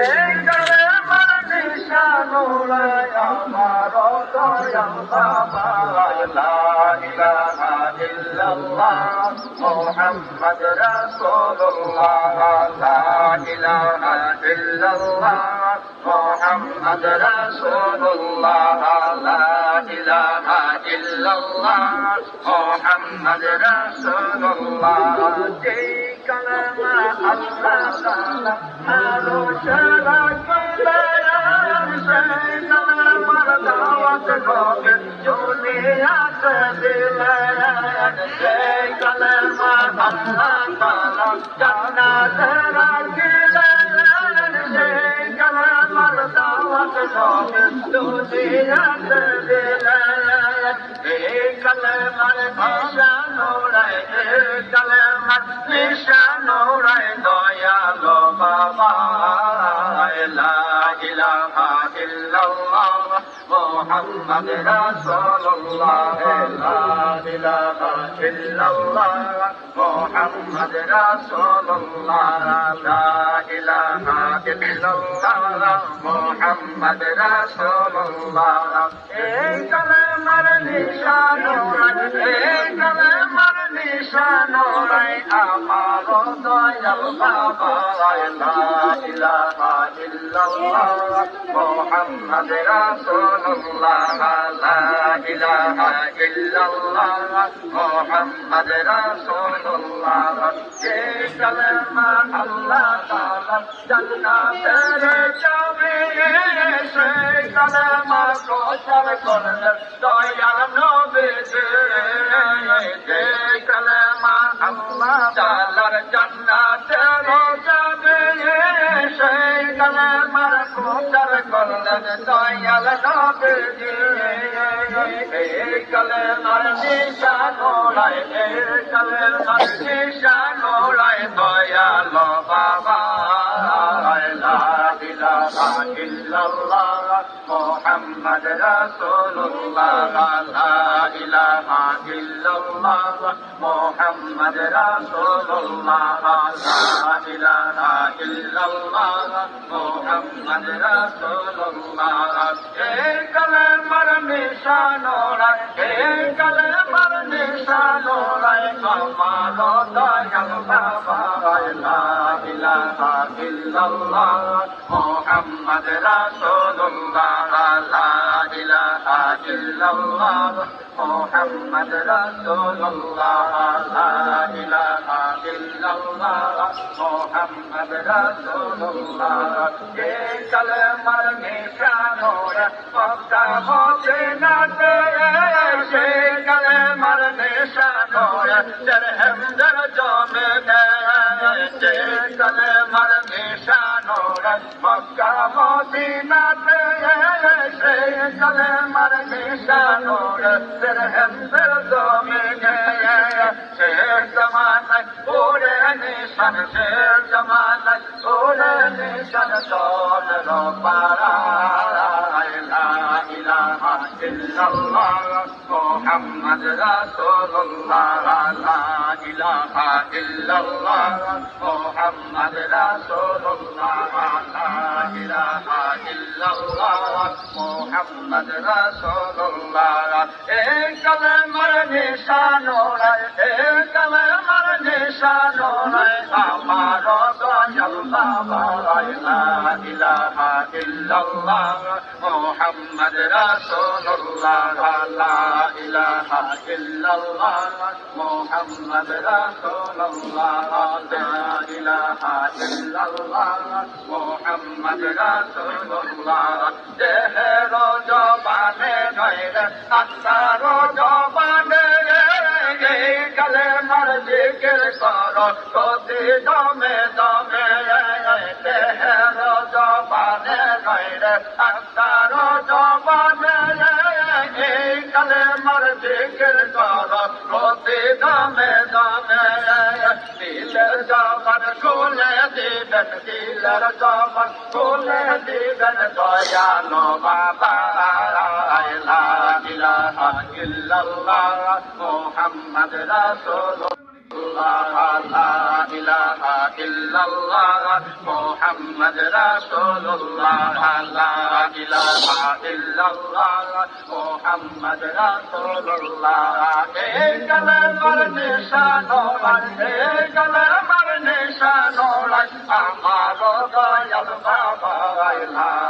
নিশানুরাই এই কালেমার নিশানুরাই আমার দয়াল বাবা লা ইলাহা ইল্লাল্লাহ মোহাম্মদ রাসূলুল্লাহ লা ইলাহা ইল্লাল্লাহ মোহাম্মদ রাসূলুল্লাহ কালামা আল্লাহ তাআলা আরও সারা কইলাম সেই কালামার দাওয়াত নবে দুনিয়াতে দিলেন সেই কালামা আল্লাহ দয়ালো বাবা লা ইলাহা ইল্লাল্লাহ। মুহাম্মদ রাসূলুল্লাহ লা ইলাহা ইল্লাল্লাহ। মুহাম্মদ রাসূলুল্লাহ লা ইলাহা ইল্লাল্লাহ মুহাম্মদ রাসূলুল্লাহ এই কালেমার নিশানোরাই এই কালেমার নিশানোরাই আমার দয়াল বাবা, লা ইলাহা ইল্লাল্লাহ মুহাম্মদ রাসূলুল্লাহ লা ইলাহা ইল্লাল্লাহ মুহাম্মদ রাসূলুল্লাহ এই কালেমা আল্লাহ তাআলা জান্নাতের চাবি সেই কালেমা প্রচার করলেন Hey, hey, hey, ইলাহা ইল্লাল্লাহ মুহাম্মদ রাসূলুল্লাহ লা ইলাহা ইল্লাল্লাহ মুহাম্মদ রাসূলুল্লাহ লা ইলাহা ইল্লাল্লাহ মুহাম্মদ রাসূলুল্লাহ এই কালেমার নিশানোরাই এই কালেমার নিশানোরাই আমার দয়াল বাবা লা ইলাহা ইল্লাল্লাহ, মুহাম্মদ রাসূলুল্লাহ, লা ইলাহা ইল্লাল্লাহ, মুহাম্মদ রাসূলুল্লাহ, লা ইলাহা ইল্লাল্লাহ, মুহাম্মদ রাসূলুল্লাহ। যে কালেমার নিশানোরা মক্কা মদিনাতে সে কালেমার নিশানোরা দরহম দর জমে যে কালেমার নিশানোরা মক্কা মদিনাতে সে কালেমার নিশানোরা দরহম দর জমে সে জমানায় ওরে নিশান। সে জমানায় ওরে নিশান। চল পারা মুহাম্মদ রাসূলুল্লাহ রাসূলুল্লাহ এই কালেমার নিশানোরাই এই কালেমার নিশানোরাই আমার দয়াল বাবা, লা ইলাহা ইল্লাল্লাহ, মুহাম্মদ রাসূলুল্লাহ, লা ইলাহা ইল্লাল্লাহ, মুহাম্মদ রাসূলুল্লাহ, লা ইলাহা ইল্লাল্লাহ, মুহাম্মদ রাসূলুল্লাহ। দেহের জবানে নয় রে আত্মার জিকির কর দমে দমে দেহের জবানে নইরে আত্মার জবানে এই কালে মার জিকির কর প্রতি দমে দমে দিলের জবান খুলে দিবেন দিলের জবান খুলে দিবেন দয়ানো বাবা ইলাহা ইল্লাল্লাহ মুহাম্মদ রাসূলুল্লাহ লা ইলাহা ইল্লাল্লাহ মুহাম্মদ রাসূলুল্লাহ লা ইলাহা ইল্লাল্লাহ মুহাম্মদ রাসূলুল্লাহ এই কালামার নিশানো এই কালামার নিশানো আমার দয়াল বাবা লা ইলাহা